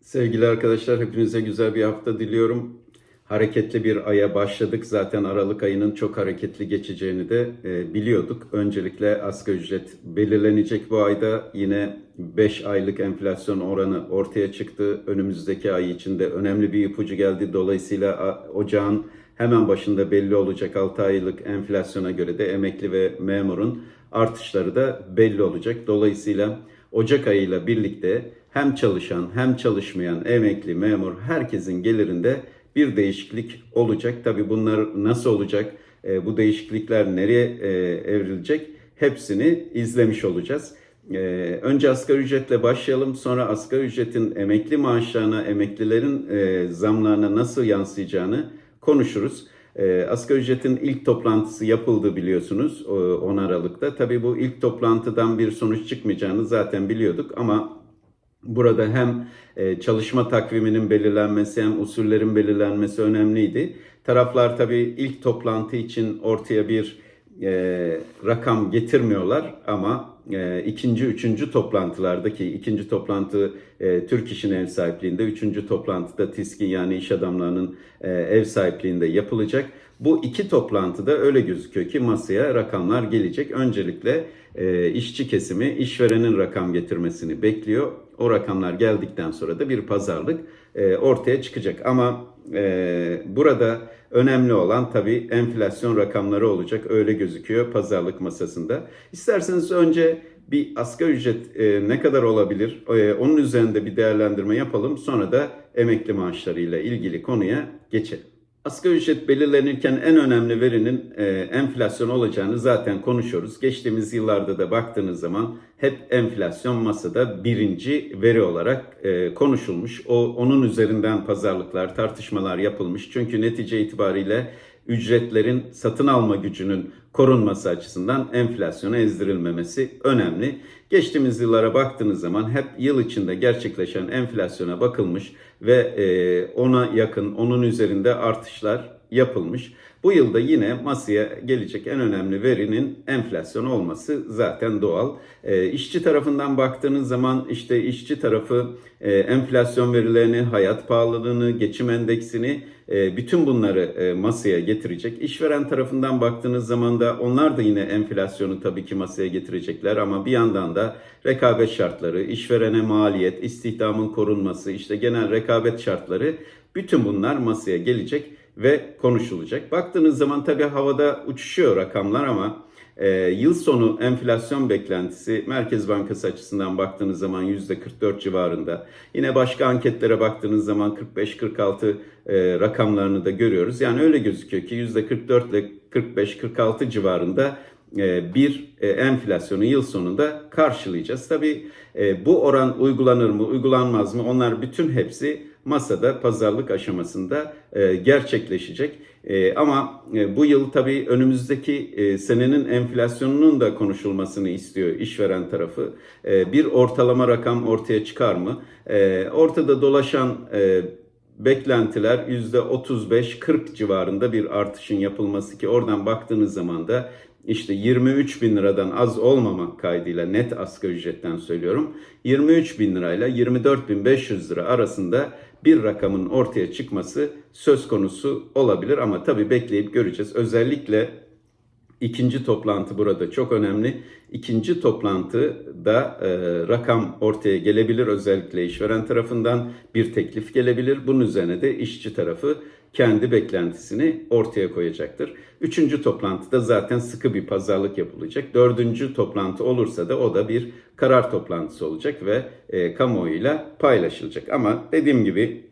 Sevgili arkadaşlar hepinize güzel bir hafta diliyorum. Hareketli bir aya başladık. Zaten Aralık ayının çok hareketli geçeceğini de e, biliyorduk. Öncelikle asgari ücret belirlenecek bu ayda. Yine 5 aylık enflasyon oranı ortaya çıktı. Önümüzdeki ay içinde önemli bir ipucu geldi. Dolayısıyla ocağın hemen başında belli olacak 6 aylık enflasyona göre de emekli ve memurun artışları da belli olacak. Dolayısıyla Ocak ayıyla birlikte hem çalışan hem çalışmayan emekli memur herkesin gelirinde bir değişiklik olacak. Tabii bunlar nasıl olacak? E, bu değişiklikler nereye e, evrilecek? Hepsini izlemiş olacağız. E, önce asgari ücretle başlayalım. Sonra asgari ücretin emekli maaşlarına, emeklilerin e, zamlarına nasıl yansıyacağını konuşuruz. E, asgari ücretin ilk toplantısı yapıldı biliyorsunuz e, 10 Aralık'ta. Tabii bu ilk toplantıdan bir sonuç çıkmayacağını zaten biliyorduk ama Burada hem e, çalışma takviminin belirlenmesi hem usullerin belirlenmesi önemliydi. Taraflar tabii ilk toplantı için ortaya bir e, rakam getirmiyorlar ama e, ikinci, üçüncü toplantılardaki ikinci toplantı e, Türk İş'in ev sahipliğinde, üçüncü toplantıda TİSK'in yani iş adamlarının e, ev sahipliğinde yapılacak. Bu iki toplantıda öyle gözüküyor ki masaya rakamlar gelecek. Öncelikle e, işçi kesimi işverenin rakam getirmesini bekliyor. O rakamlar geldikten sonra da bir pazarlık e, ortaya çıkacak. Ama e, burada önemli olan tabii enflasyon rakamları olacak. Öyle gözüküyor pazarlık masasında. İsterseniz önce bir asgari ücret e, ne kadar olabilir? E, onun üzerinde bir değerlendirme yapalım. Sonra da emekli maaşlarıyla ilgili konuya geçelim. Asgari ücret belirlenirken en önemli verinin e, enflasyon olacağını zaten konuşuyoruz. Geçtiğimiz yıllarda da baktığınız zaman hep enflasyon masada birinci veri olarak e, konuşulmuş. O onun üzerinden pazarlıklar, tartışmalar yapılmış. Çünkü netice itibariyle ücretlerin satın alma gücünün korunması açısından enflasyona ezdirilmemesi önemli. Geçtiğimiz yıllara baktığınız zaman hep yıl içinde gerçekleşen enflasyona bakılmış ve e, ona yakın, onun üzerinde artışlar yapılmış. Bu yılda yine masaya gelecek en önemli verinin enflasyon olması zaten doğal. E, işçi tarafından baktığınız zaman işte işçi tarafı e, enflasyon verilerini, hayat pahalılığını, geçim endeksini bütün bunları e, masaya getirecek. İşveren tarafından baktığınız zaman da onlar da yine enflasyonu tabii ki masaya getirecekler ama bir yandan da rekabet şartları, işverene maliyet, istihdamın korunması, işte genel rekabet şartları bütün bunlar masaya gelecek ve konuşulacak. Baktığınız zaman tabii havada uçuşuyor rakamlar ama e, yıl sonu enflasyon beklentisi Merkez Bankası açısından baktığınız zaman %44 civarında. Yine başka anketlere baktığınız zaman 45-46 e, rakamlarını da görüyoruz. Yani öyle gözüküyor ki %44 ile 45-46 civarında e, bir e, enflasyonu yıl sonunda karşılayacağız. Tabii e, bu oran uygulanır mı, uygulanmaz mı? Onlar bütün hepsi masada pazarlık aşamasında gerçekleşecek. Ama bu yıl tabii önümüzdeki senenin enflasyonunun da konuşulmasını istiyor işveren tarafı. Bir ortalama rakam ortaya çıkar mı? Ortada dolaşan beklentiler %35-40 civarında bir artışın yapılması ki oradan baktığınız zaman da işte 23 bin liradan az olmamak kaydıyla net asgari ücretten söylüyorum 23 bin lirayla 24 bin 500 lira arasında bir rakamın ortaya çıkması söz konusu olabilir ama tabii bekleyip göreceğiz. Özellikle ikinci toplantı burada çok önemli. İkinci toplantıda e, rakam ortaya gelebilir özellikle işveren tarafından bir teklif gelebilir. Bunun üzerine de işçi tarafı kendi beklentisini ortaya koyacaktır. Üçüncü toplantıda zaten sıkı bir pazarlık yapılacak. Dördüncü toplantı olursa da o da bir karar toplantısı olacak ve e, kamuoyuyla paylaşılacak. Ama dediğim gibi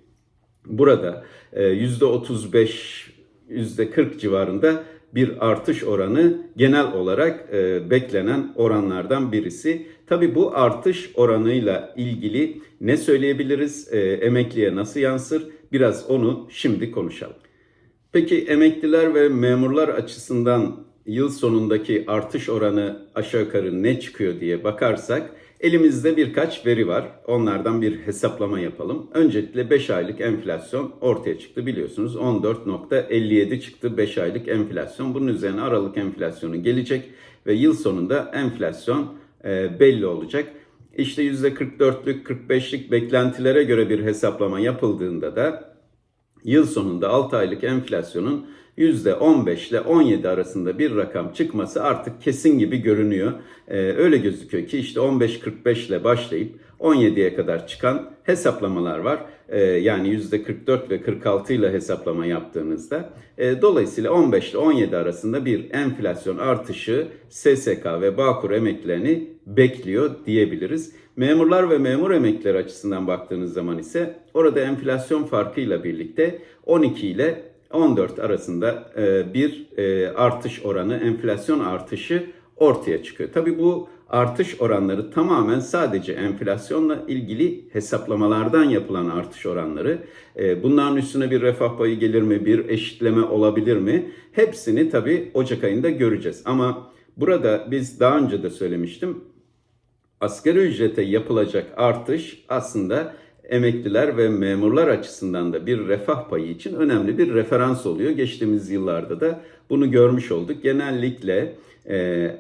burada e, %35, %40 civarında bir artış oranı genel olarak e, beklenen oranlardan birisi. Tabii bu artış oranıyla ilgili ne söyleyebiliriz? E, emekliye nasıl yansır? Biraz onu şimdi konuşalım. Peki emekliler ve memurlar açısından yıl sonundaki artış oranı aşağı yukarı ne çıkıyor diye bakarsak elimizde birkaç veri var. Onlardan bir hesaplama yapalım. Öncelikle 5 aylık enflasyon ortaya çıktı biliyorsunuz. 14.57 çıktı 5 aylık enflasyon. Bunun üzerine Aralık enflasyonu gelecek ve yıl sonunda enflasyon e, belli olacak. işte %44'lük 45'lik beklentilere göre bir hesaplama yapıldığında da yıl sonunda 6 aylık enflasyonun %15 ile 17 arasında bir rakam çıkması artık kesin gibi görünüyor. Ee, öyle gözüküyor ki işte 15-45 ile başlayıp 17'ye kadar çıkan hesaplamalar var. Ee, yani %44 ve 46 ile hesaplama yaptığınızda. Ee, dolayısıyla 15 ile 17 arasında bir enflasyon artışı SSK ve Bağkur emeklilerini bekliyor diyebiliriz. Memurlar ve memur emeklileri açısından baktığınız zaman ise orada enflasyon farkıyla birlikte 12 ile 14 arasında e, bir e, artış oranı, enflasyon artışı ortaya çıkıyor. Tabii bu artış oranları tamamen sadece enflasyonla ilgili hesaplamalardan yapılan artış oranları. E, bunların üstüne bir refah payı gelir mi, bir eşitleme olabilir mi? Hepsini tabii Ocak ayında göreceğiz. Ama burada biz daha önce de söylemiştim. Asgari ücrete yapılacak artış aslında emekliler ve memurlar açısından da bir refah payı için önemli bir referans oluyor. Geçtiğimiz yıllarda da bunu görmüş olduk. Genellikle e,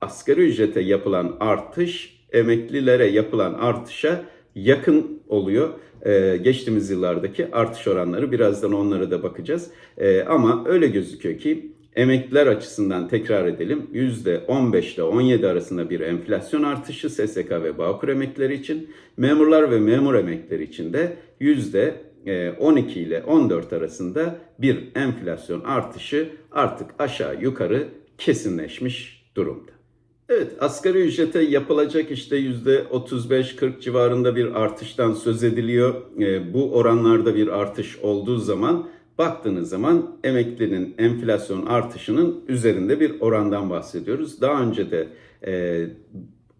asgari ücrete yapılan artış emeklilere yapılan artışa yakın oluyor. Ee, geçtiğimiz yıllardaki artış oranları birazdan onlara da bakacağız. Ee, ama öyle gözüküyor ki emekliler açısından tekrar edelim. %15 ile 17 arasında bir enflasyon artışı SSK ve Bağkur emeklileri için, memurlar ve memur emeklileri için de yüzde 12 ile 14 arasında bir enflasyon artışı artık aşağı yukarı kesinleşmiş durumda. Evet, asgari ücrete yapılacak işte yüzde 35-40 civarında bir artıştan söz ediliyor. E, bu oranlarda bir artış olduğu zaman baktığınız zaman emeklinin enflasyon artışının üzerinde bir orandan bahsediyoruz. Daha önce de e,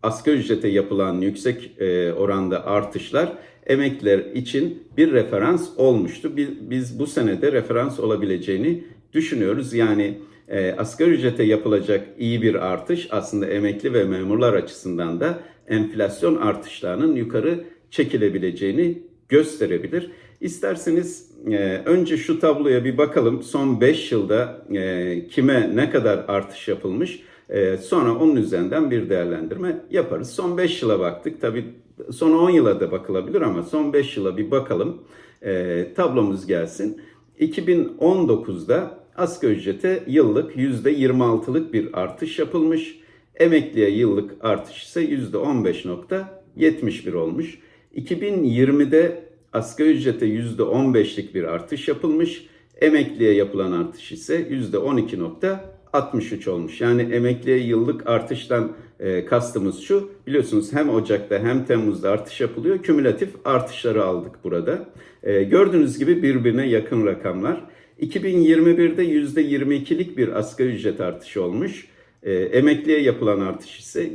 asgari ücrete yapılan yüksek e, oranda artışlar emekliler için bir referans olmuştu. Biz, biz bu senede referans olabileceğini düşünüyoruz. Yani e, asgari ücrete yapılacak iyi bir artış aslında emekli ve memurlar açısından da enflasyon artışlarının yukarı çekilebileceğini gösterebilir. İsterseniz e, önce şu tabloya bir bakalım. Son 5 yılda e, kime ne kadar artış yapılmış? E, sonra onun üzerinden bir değerlendirme yaparız. Son 5 yıla baktık. Tabii son 10 yıla da bakılabilir ama son 5 yıla bir bakalım. E, tablomuz gelsin. 2019'da asgari ücrete yıllık %26'lık bir artış yapılmış. Emekliye yıllık artış ise %15.71 olmuş. 2020'de asgari ücrete %15'lik bir artış yapılmış. Emekliye yapılan artış ise %12.63 olmuş. Yani emekliye yıllık artıştan e, kastımız şu. Biliyorsunuz hem Ocak'ta hem Temmuz'da artış yapılıyor. Kümülatif artışları aldık burada. E, gördüğünüz gibi birbirine yakın rakamlar. 2021'de %22'lik bir asgari ücret artışı olmuş. E, emekliye yapılan artış ise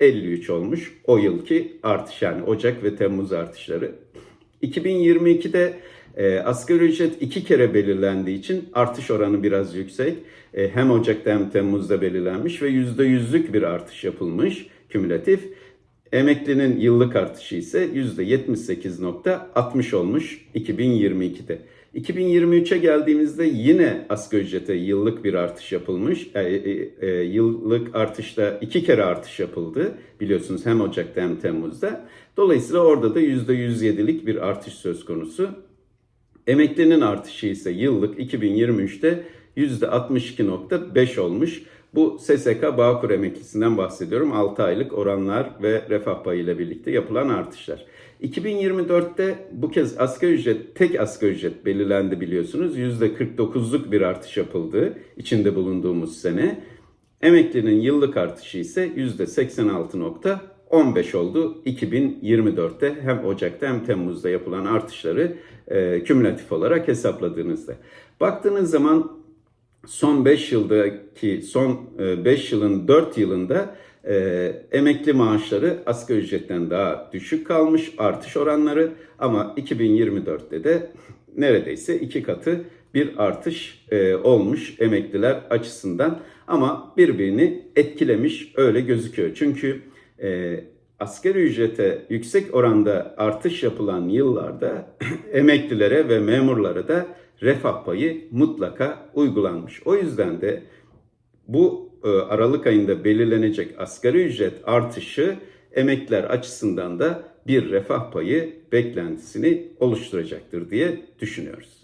%17.53 olmuş. O yılki artış yani Ocak ve Temmuz artışları. 2022'de e, asgari ücret iki kere belirlendiği için artış oranı biraz yüksek. E, hem Ocak'ta hem Temmuz'da belirlenmiş ve %100'lük bir artış yapılmış kümülatif. Emeklinin yıllık artışı ise %78.60 olmuş 2022'de. 2023'e geldiğimizde yine asgari ücrete yıllık bir artış yapılmış. E, e, e, yıllık artışta iki kere artış yapıldı. Biliyorsunuz hem Ocak'ta hem Temmuz'da. Dolayısıyla orada da %107'lik bir artış söz konusu. Emeklinin artışı ise yıllık 2023'te %62.5 olmuş. Bu SSK Bağkur emeklisinden bahsediyorum. 6 aylık oranlar ve refah payı ile birlikte yapılan artışlar. 2024'te bu kez asgari ücret, tek asgari ücret belirlendi biliyorsunuz. %49'luk bir artış yapıldı içinde bulunduğumuz sene. Emeklinin yıllık artışı ise %86.15 oldu 2024'te hem Ocak'ta hem Temmuz'da yapılan artışları e, kümülatif olarak hesapladığınızda. Baktığınız zaman son 5 yıldaki son 5 yılın 4 yılında e, emekli maaşları asgari ücretten daha düşük kalmış artış oranları ama 2024'te de neredeyse iki katı bir artış e, olmuş emekliler açısından ama birbirini etkilemiş öyle gözüküyor. Çünkü e, asgari ücrete yüksek oranda artış yapılan yıllarda emeklilere ve memurlara da refah payı mutlaka uygulanmış. O yüzden de bu Aralık ayında belirlenecek asgari ücret artışı emekliler açısından da bir refah payı beklentisini oluşturacaktır diye düşünüyoruz.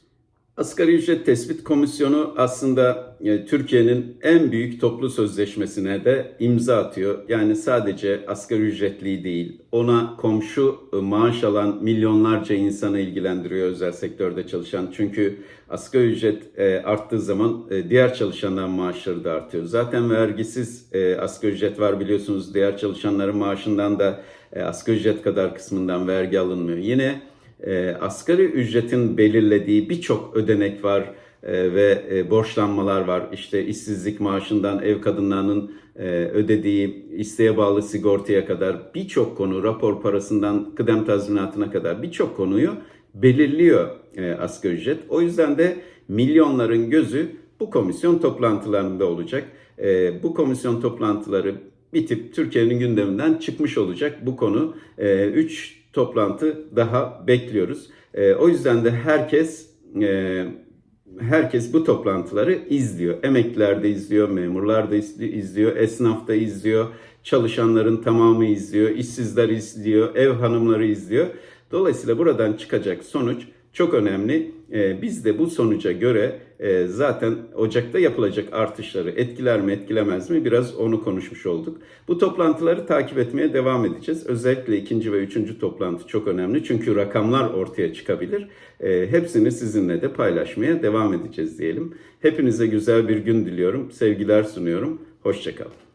Asgari ücret tespit komisyonu aslında e, Türkiye'nin en büyük toplu sözleşmesine de imza atıyor. Yani sadece asgari ücretli değil, ona komşu e, maaş alan milyonlarca insanı ilgilendiriyor özel sektörde çalışan. Çünkü asgari ücret e, arttığı zaman diğer çalışanların maaşları da artıyor. Zaten vergisiz asgari ücret var biliyorsunuz. Diğer çalışanların maaşından da asgari ücret kadar kısmından vergi alınmıyor. Yine e, asgari ücretin belirlediği birçok ödenek var e, ve e, borçlanmalar var. İşte işsizlik maaşından ev kadınlarının e, ödediği isteğe bağlı sigortaya kadar birçok konu, rapor parasından kıdem tazminatına kadar birçok konuyu belirliyor e, asgari ücret. O yüzden de milyonların gözü bu komisyon toplantılarında olacak. Bu komisyon toplantıları bitip Türkiye'nin gündeminden çıkmış olacak bu konu. 3 toplantı daha bekliyoruz. E, o yüzden de herkes e, herkes bu toplantıları izliyor. Emekliler de izliyor, memurlar da izli- izliyor, esnaf da izliyor, çalışanların tamamı izliyor, işsizler izliyor, ev hanımları izliyor. Dolayısıyla buradan çıkacak sonuç çok önemli. Ee, biz de bu sonuca göre e, zaten Ocak'ta yapılacak artışları etkiler mi etkilemez mi biraz onu konuşmuş olduk. Bu toplantıları takip etmeye devam edeceğiz. Özellikle ikinci ve üçüncü toplantı çok önemli çünkü rakamlar ortaya çıkabilir. E, hepsini sizinle de paylaşmaya devam edeceğiz diyelim. Hepinize güzel bir gün diliyorum. Sevgiler sunuyorum. Hoşçakalın.